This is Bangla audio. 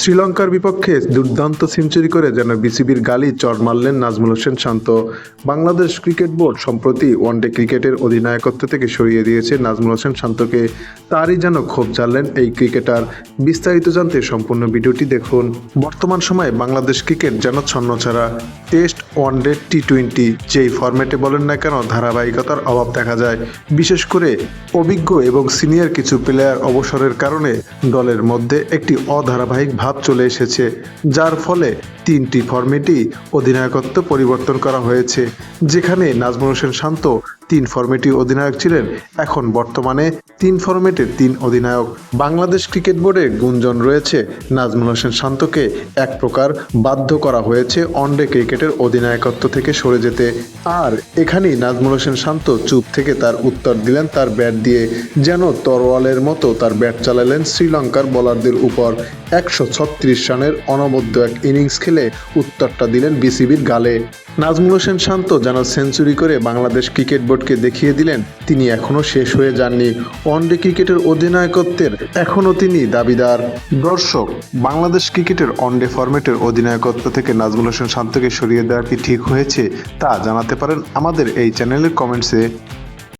শ্রীলঙ্কার বিপক্ষে দুর্দান্ত সেঞ্চুরি করে যেন বিসিবির গালি চড় মারলেন নাজমুল হোসেন শান্ত। বাংলাদেশ ক্রিকেট বোর্ড সম্প্রতি ওয়ানডে ক্রিকেটের অধিনায়কত্ব থেকে সরিয়ে দিয়েছে নাজমুল হোসেন শান্তকে। তারই যেন ক্ষোভ জানলেন এই ক্রিকেটার। বিস্তারিত জানতে সম্পূর্ণ ভিডিওটি দেখুন। বর্তমান সময়ে বাংলাদেশ ক্রিকেট যেন ছন্নছাড়া। Test, one day T twenty যেই ফরম্যাটে বলেন না কেন ধারাবাহিকতার অভাব দেখা যায়। বিশেষ করে অভিজ্ঞ এবং সিনিয়র কিছু প্লেয়ার অবসরের কারণে দলের মধ্যে একটি অধারাবাহিক ভাব চলে এসেছে, যার ফলে তিনটি ফরম্যাটই অধিনায়কত্ব পরিবর্তন করা হয়েছে। যেখানে নাজমুল হোসেন শান্ত তিন ফরম্যাটই অধিনায়ক ছিলেন, এখন বর্তমানে তিন ফরম্যাটের তিন অধিনায়ক। বাংলাদেশ ক্রিকেট বোর্ডে গুঞ্জন রয়েছে, নাজমুল হোসেন শান্তকে এক প্রকার বাধ্য করা হয়েছে ওয়ানডে ক্রিকেটের অধিনায়কত্ব থেকে সরে যেতে। আর এখানেই নাজমুল হোসেন শান্ত চুপ থেকে তার উত্তর দিলেন তার ব্যাট দিয়ে, যেন তরোয়ালের মতো তার ব্যাট চালালেন শ্রীলঙ্কার বোলারদের উপর। একশো ছত্রিশ রানের অনবদ্য এক ইনিংস খেলে উত্তরটা দিলেন বিসিবির গালে। নাজমুল হোসেন শান্ত যেন সেঞ্চুরি করে বাংলাদেশ ক্রিকেট বোর্ডকে দেখিয়ে দিলেন তিনি এখনও শেষ হয়ে যাননি। ওয়ানডে ক্রিকেটের অধিনায়কত্বের এখনও তিনি দাবিদার। দর্শক, বাংলাদেশ ক্রিকেটের ওয়ানডে ফরম্যাটের অধিনায়কত্ব থেকে নাজমুল হোসেন শান্তকে সরিয়ে দেওয়া কি ঠিক হয়েছে তা জানাতে পারেন আমাদের এই চ্যানেলের কমেন্টসে।